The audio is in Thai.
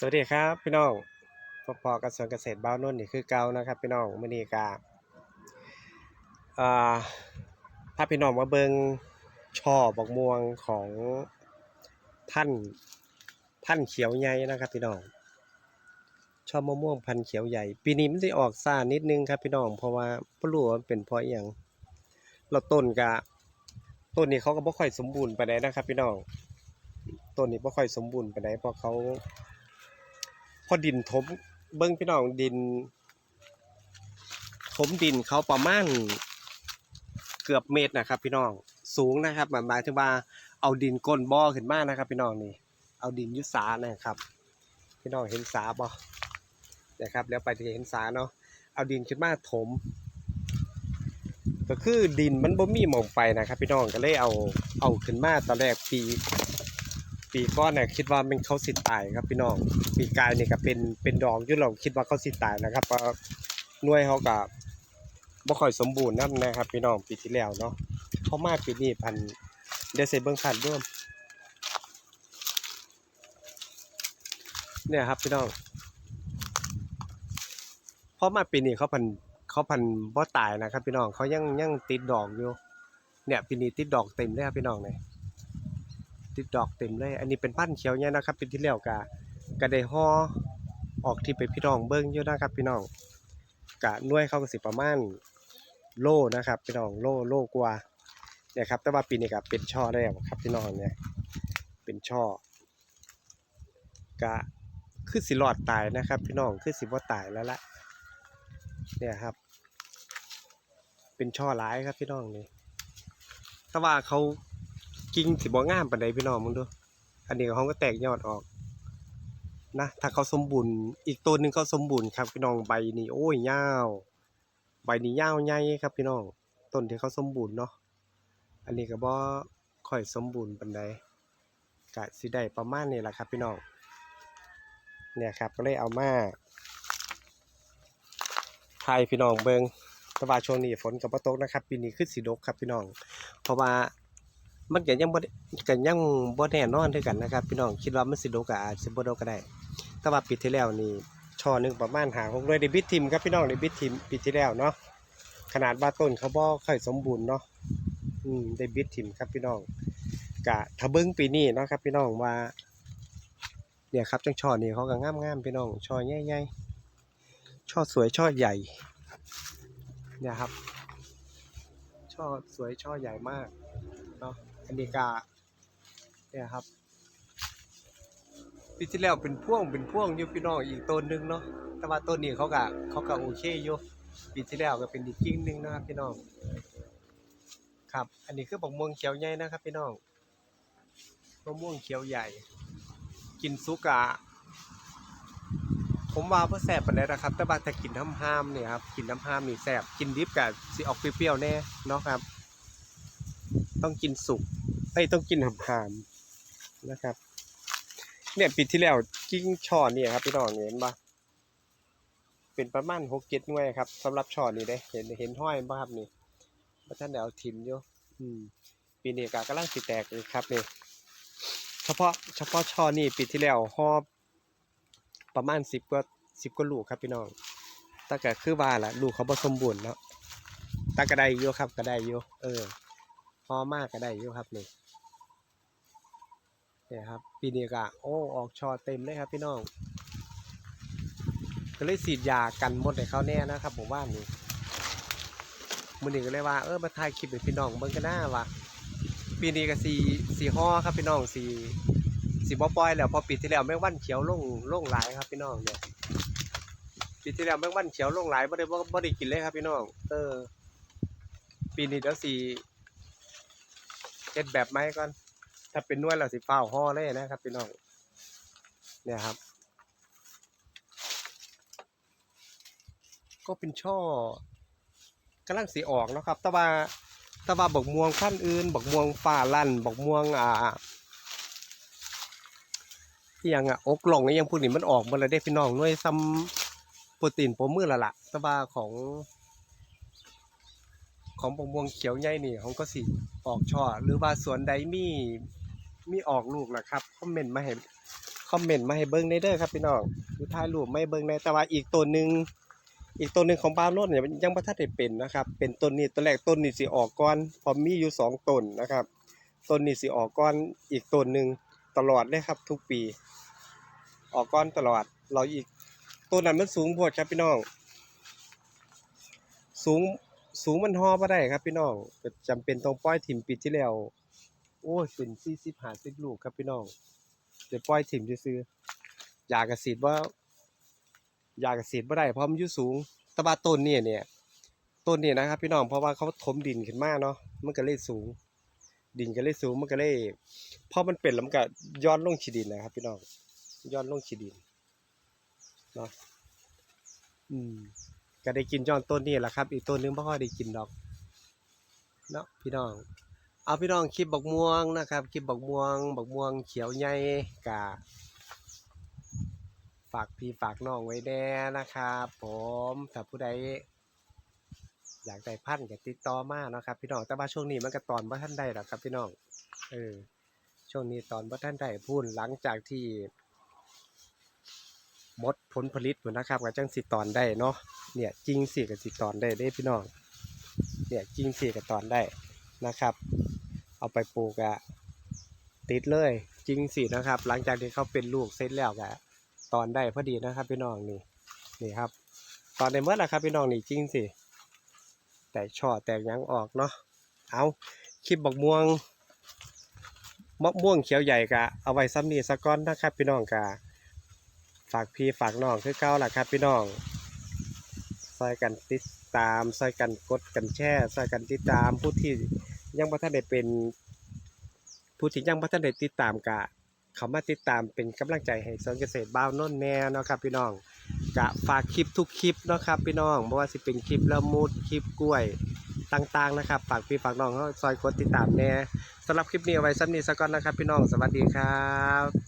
สวัสดีครับพี่น้องพอพอกับสวนเกษตรบ้านนุ่นนี่คือเก่านะครับ พี่น้องมื้อนี้ก็อ่าพาพี่น้องมาเบิงช่อบักม่วงของพันธุ์พันเขียวใหญ่นะครับพี่น้องช่อมะม่วงพันธุ์เขียวใหญ่ ปีนี้มันสิออกซ่านิดนึงครับพี่น้องเพราะว่าบ่รู้ว่ามันเป็นเพราะอิหยังแล้วต้นก็ต้นนี้เขาก็บ่ค่อยสมบูรณ์ไปานนะครับ พี่น้องต้นนี้บ่ค่อยสมบูรณ์ไปานเพราะเขา พอดินถมเบิ้งพี่น้องดินถมดินเขาประมาณเกือบเมตรนะครับ พี่น้องสูงนะครับหมายหมายถึงว่าเอาดินก้นบ่อขึ้นมานะครับ พี่น้องนี่ เอาดินยุสานะครับ พี่น้องเห็นสาบ่นะครับ แล้วไปที่เห็นสาเนาะเอาดินขึ้นมาถม ก็คือดินมันบ่มีหมองไปนะครับ พี่น้องก็เลยเอาเอาขึ้นมาตอนแรกปี ปีก้อนเนี่ยคิดว่ามันเขาสิตายครับพี่น้องปีกายเนี่ยก็เป็นเป็นดอกยุ่เราคิดว่าเขาสิตายนะครับเพราะหน่วยเขากับบ่ค่อยสมบูรณ์นํนนะครับ พี่น้องปีที่แล้วเนาะเขามาปีนี้พันเดซเบิ้งพันร่วมเนี่ยครับพี่น้องเพราะมาปีนี้เขาพันเขาพันบ่ตายนะครับ พี่น้องเขายังยังติดดอกอยู่เนี่ยปีนี้ติดดอกเต็มเลยครับพี่น้องเนี่ย ติดดอกเต็มเลย อันนี้เป็นพันธุ์เขียวเนี่ยนะครับเป็นที่แล้วกะกะได้ห่อออกที่ไปพี่น้องเบิ้งอยู่นะครับพี่น้องกะน่วยเขาก็สิประมาณโลนะครับพี่น้องโลโลกว่าเนี่ยครับแต่ว่าปีนี้ก็เป็นช่อแล้วครับพี่น้องเนี่ยเป็นช่อกะคือสิรอดตายนะครับ พี่น้องคือสิบ่ตายแล้วละเนี่ยครับ เป็นช่อร้ายครับพี่น้องนี่แต่ว่าเขา กิ่งสิบ่งามปานใดพี่น้องมึงดู อันนี้เขาก็แตกยอดออกนะถ้าเขาสมบูรณ์อีกตัวหนึ่งเขาสมบูรณ์ครับพี่น้องใบนี้โอ้ยยาว ใบนี้ยาวใหญ่ครับพี่น้องต้นที่เขาสมบูรณ์เนาะอันนี้ก็บ่ค่อยสมบูรณ์ปานใดก็สิได้ประมาณนี้แหละครับพี่น้องเนี่ยครับก็เลยเอามาถ่ายพี่น้องเบิงแต่ว่าช่วงนี้ฝนก็บ่ตกนะครับปีนี้คือสิดกครับพี่น้อง เพราะว่า มันก็ยังบ่ได้ก็ยังบ่แน่นอนคือกันนะครับ พี่น้องคิดว่ามันสิดกก็อาจสิบ่ดกก็ได้ แต่ว่าปีที่แล้วนี่ช่อหนึ่งประมาณ5 6เลยได้บิดทิมครับพี่น้องได้บิดทิมปีที่แล้วเนาะขนาดว่าต้นเขาบ่ค่อยสมบูรณ์เนาะอืมได้บิดทิมครับพี่น้องกะถ้าเบิ่งปีนี้เนาะครับ พี่น้องว่า เนี่ยครับจังช่อนี่เขาก็งามๆพี่น้องช่อใหญ่ๆช่อสวยช่อใหญ่เนี่ยครับช่อสวยช่อใหญ่มากเนาะ อันนี้กาเนี่ยครับปีที่แล้วเป็นพ่วงเป็นพ่วงอยู่พี่น้องอีกต้นหนึงเนาะแต่ว่าต้นนี้เขาก็เขาก็โอเคอยู่ปีที่แล้วก็เป็นอีกกิ่งนึงนะครับพี่น้องครับ อันนี้คือบักม่วงเขียวใหญ่นะครับ พี่น้องมะม่วงเขียวใหญ่ กินสุกะผมว่าเพื่อแสบปานใดนะครับ แต่ว่าถ้ากินน้ำห้ามเนี่ยครับกินน้ำห้ามนี่แสบกินดิบกับสิออกเปรี้ยวๆแน่เนาะครับ ต้องกินสุก เอ้ยต้องกินหามๆนะครับ เนี่ยปีที่แล้วกิ้งช่อนี่ครับพี่น้องเห็นปะเป็นประมาณหกเจ็ดหน่วยครับสำหรับช่อนี่เด้เห็นเห็นห้อยป่ะครับนี่พระท่านเดี๋ยวเอาทิมอยู่อืมปีนี้ก็กำลังสิแตกเลยครับนี่เฉพาะเฉพาะช่อนี่ปีที่แล้วหอบประมาณสิบกว่าสิบกว่าลูกครับพี่น้องแต่ก็คือว่าล่ะลูกเขาบ่สมบูรณ์เนาะต่ก็ได้อยู่ครับก็ได้อยู่เออพอมากก็ได้อยู่ครับนี่ เนี่ยครับปีนี้ก็โอ้ออกชอเต็มเลยครับพี่น้อง ก็เลยฉีดยากันหมดให้เขาแน่นะครับผมว่านี่มื้อนี้ก็เลยว่าเออมาถ่ายคลิปให้พี่น้องเบิ่งกันหน้าว่าปีนี้ก็สีสีห่อครับพี่น้องสีสีบ่ปล่อยแล้วพอปีที่แล้วแมงวันเขียวลงลงหลายครับพี่น้องเนี่ยปีที่แล้วแมงวันเขียวลงหลายบ่ได้บ่บ่ได้กินเลยครับพี่น้องเออปีนี้เดี๋ยวสีเฮ็ดแบบไม้ก่อน ถ้าเป็นนวยเราสิเฝ้าห่อเลยนะครับพี่น้องเนี่ยครับ ก็เป็นช่อกำลังสีออกนะครับต่ว่าต่ว่าบักม่วงขั้นอื่นบักม่วงฟ้าลั่นบักม่วงอ่าอหยังอะอกหลงยังพวกนี้มันออกมาแล้วได้พี่น้องหน่วยซ้ำโปรตีนโปรมือละล่ะต่ว่าของของบักม่วงเขียวใหญ่นี่ของก็สิออกช่อหรือว่าสวนใดมี มีออกลูกล่ะครับคอมเมนต์มาให้คอมเมนต์มาให้เบิ่งได้เด้อครับพี่น้องอยู่ท้ายรูปไม่เบิ่งได้แต่ว่าอีกตัวหนึ่งอีกตัวหนึ่งของบ้าวโนนเนี่ยยังบ่ทันได้เป็นนะครับ เป็นต้นนี้ต้นแรกต้นนี้สิออกก่อนพอมีอยู่สองต้นนะครับต้นนี้สิออกก่อนอีกต้นหนึ่งตลอดเลยครับ ทุกปี ออกก่อนตลอด เราอีกต้นนั้นมันสูงโพดครับพี่น้อง สูงสูงมันฮอบ่ได้ครับพี่น้องก็จำเป็นต้องปล่อยถิ่มปีที่แล้ว โอ้ยเป็น40 50ลูกครับพี่น้องเดี๋ยวปล่อยถิ่มซื่อๆยากระสีว่ายากระสีดบ่ได้เพราะมันอยู่สูงตะบาต้นเนี่ยเนี่ยต้นเนี่ยนะครับพี่น้องเพราะว่าเขาถมดินขึ้นมากเนาะมันก็เลยสูง ดินก็เลยสูงมันก็เลยพอมันเป็นแล้วมันก็ย้อนลงขี้ดินนะครับ พี่น้องย้อนลงขี้ดินเนาะอืมก็ได้กินย้อนต้นนี่แหละครับ อีกต้นหนึงบ่ค่อยได้กินดอกเนาะพี่น้อง เอาพี่น้องคลิปบักม่วงนะครับคลิปบักม่วงบักม่วงเขียวใหญ่กะฝากพี่ฝากน้องไว้แน่นะครับผมถ้าผู้ใดอยากได้พันธุ์ก็ติดต่อมาเนาะครับ พี่น้องแต่ว่าช่วงนี้มันก็ตอนบ่ทันได้หรอกครับ พี่น้องเออช่วงนี้ตอนบ่ทันได้พูนหลังจากที่หมดผลผลิตหมดนะครับก็จังสิตอนได้เนาะเนี่ยจริงสิกับสิตอนได้เด้พี่น้องเนี่ยจริงสิกับตอนได้นะครับ เอาไปปลูกอะติดเลยจริงสินะครับ หลังจากที่เขาเป็นลูกเสร็จแล้วกะตอนได้พอดีนะครับ พี่น้องนี่นี่ครับ ตอนในเมื่อไหร่ครับพี่น้องนี่จริงสิแต่ช่อแตกยังออกเนาะเอาคลิปบักม่วงมะม่วงเขียวใหญ่กะเอาไว้ซ้ำนี่สะก้อนนะครับ พี่น้องกะฝากพี่ฝากน้องคือเก่าล่ะครับ พี่น้องซอยกันติดตามซอยกันกดกันแชร์ซอยกันติดตามผู้ที่ ยังบ่ทันได้เป็นผู้ที่ยังบ่ทันได้ติดตามกะเขามาติดตามเป็นกำลังใจให้สวนเกษตรบ้าวนนแน่เนาะครับพี่น้องกะฝากคลิปทุกคลิปเนาะครับพี่น้องบ่ว่าสิเป็นคลิปละมุดคลิปกล้วยต่างๆนะครับฝากพี่ฝากน้องเขาซอยกดติดตามแน่สำหรับคลิปนี้เอาไว้ซ้ำนี้ซะก่อนนะครับพี่น้องสวัสดีครับ